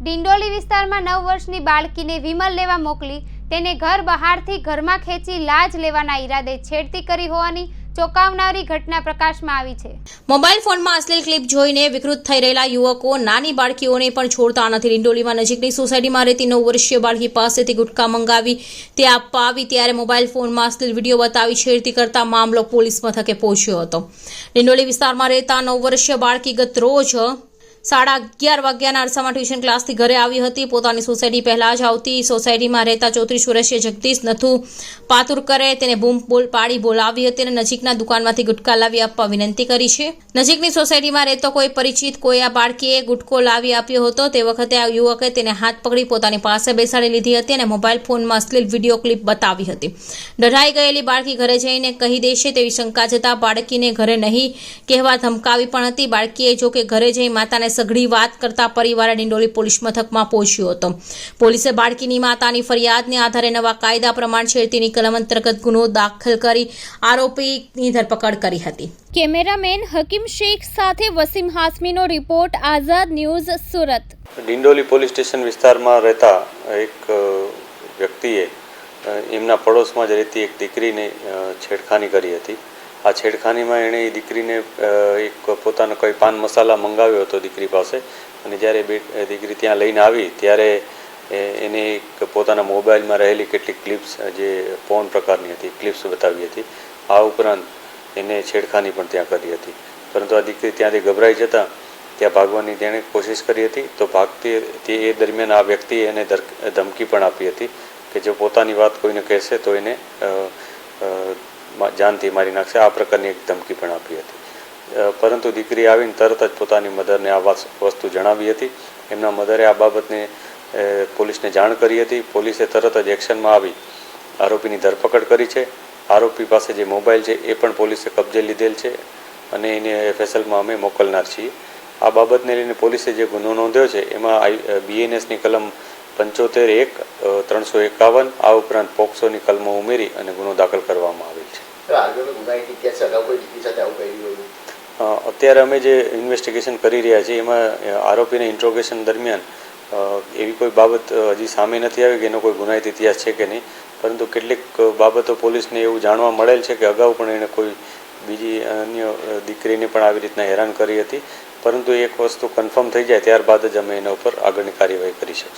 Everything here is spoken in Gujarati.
ડિંડોલી વિસ્તારમાં નવ વર્ષની બાળકીને વિમલ લેવા મોકલી, તેને ઘર બહારથી ઘરમાં ખેંચી લાજ લેવાના ઈરાદે છેડતી કરી હોવાની ચોંકાવનારી ઘટના પ્રકાશમાં આવી છે. મોબાઈલ ફોનમાં અશ્લીલ ક્લિપ જોઈને વિકૃત થઈ રહેલા યુવકો નાની બાળકીઓને પણ છોડતા નથી. ડિંડોલીમાં નજીકની સોસાયટીમાં રહેતી નવ વર્ષીય બાળકી પાસેથી ગુટકા મંગાવી તે આપવા આવી ત્યારે મોબાઈલ ફોનમાં અશ્લીલ વીડિયો બતાવી છેડતી કરતા મામલો પોલીસ મથકે પહોંચ્યો હતો. ડિંડોલી વિસ્તારમાં રહેતા નવ વર્ષીય બાળકી ગત રોજ સાડા અગિયાર વાગ્યાના અરસામાં ટ્યુશન ક્લાસથી ઘરે આવી હતી. પોતાની સોસાયટી પહેલાં જ આવતી. સોસાયટીમાં રહેતા ચોત્રીસ વર્ષીય જગદીશ નથુ પાતુરકરે તેને બૂમ બોલ પાડી બોલાવી હતી અને નજીકના દુકાનમાંથી ગુટકા લાવી આપવા વિનંતી કરી છે. નજીકની સોસાયટીમાં રહેતો કોઈ પરિચિત કોઈ આ બાળકીએ ગુટકો લાવી આપ્યો હતો. તે વખતે આ યુવકે તેને હાથ પકડી પોતાની પાસે બેસાડી લીધી હતી અને મોબાઈલ ફોનમાં અશ્લીલ વીડિયો ક્લિપ બતાવી હતી. ડઢાઈ ગયેલી બાળકી ઘરે જઈને કહી દેશે તેવી શંકા જતા બાળકીને ઘરે નહીં કહેવા ધમકાવી પણ હતી. બાળકીએ જો કે ઘરે જઈ માતાને સઘળી વાત કરતા પરિવારે ડિંડોલી પોલીસ મથકમાં પહોંચ્યો હતો. પોલીસે બાળકીની માતાની ફરિયાદને આધારે નવા કાયદા પ્રમાણ છેડતીની કલમ અંતર્ગત ગુનો દાખલ કરી આરોપીની ધરપકડ કરી હતી. કેમેરામેન હકીમ શેખ સાથે Wasim હાસમીનો report Azad news Surat. Dindoli police station વિસ્તારમાં રહેતા એક વ્યક્તિએ એમના પડોશમાં જ રહેતી એક દીકરીને છેડખાની કરી હતી. આ છેડખાનીમાં એણે એ દીકરીને એક પોતાનો કોઈ પાન મસાલા મંગાવ્યો હતો દીકરી પાસે. અને જ્યારે બે દીકરી ત્યાં લઈને આવી, ત્યારે એને એક પોતાના મોબાઈલમાં રહેલી કેટલીક ક્લિપ્સ, જે પોન પ્રકારની હતી, ક્લિપ્સ બતાવી હતી. આ ઉપરાંત એને છેડખાની પણ ત્યાં કરી હતી. પરંતુ આ દીકરી ત્યાંથી ગભરાઈ જતાં, ત્યાં ભાગવાની તેણે કોશિશ કરી હતી, તો ભાગતી, તે એ દરમિયાન આ વ્યક્તિએ એને ધમકી પણ આપી હતી કે જો પોતાની વાત કોઈને કહેશે તો એને જાનથી મારી નાખશે. આ પ્રકારની એક ધમકી પણ આપી હતી. પરંતુ દીકરી આવીને તરત જ પોતાની મધરને આ વસ્તુ જણાવી હતી. એમના મધરે આ બાબતને પોલીસને જાણ કરી હતી. પોલીસે તરત જ એક્શનમાં આવી, આરોપીની ધરપકડ કરી છે. આરોપી પાસે જે મોબાઈલ છે એ પણ પોલીસે કબજે લીધેલ છે અને એને ફેસલમાં અમે મોકલનાર છીએ. આ બાબતને લઈને પોલીસે જે ગુનો નોંધ્યો છે, એમાં આઈ બીએનએસની કલમ પંચોતેર એક ત્રણસો એકાવન આ ઉપરાંત પોક્સોની કલમો ઉમેરી અને ગુનો દાખલ કરવામાં આવેલ છે. અત્યારે અમે જે ઇન્વેસ્ટિગેશન કરી રહ્યા છીએ એમાં આરોપીને ઇન્ટ્રોગેશન દરમિયાન એવી કોઈ બાબત હજી સામે નથી આવી કે એનો કોઈ ગુનાહિત ઇતિહાસ છે કે નહીં. પરંતુ કેટલીક બાબતો પોલીસને એવું જાણવા મળેલ છે કે અગાઉ પણ એણે કોઈ બીજી અન્ય દીકરીને પણ આવી રીતના હેરાન કરી હતી. પરંતુ એક વસ્તુ કન્ફર્મ થઈ જાય ત્યારબાદ જ અમે એના ઉપર આગળની કાર્યવાહી કરી શકીશું.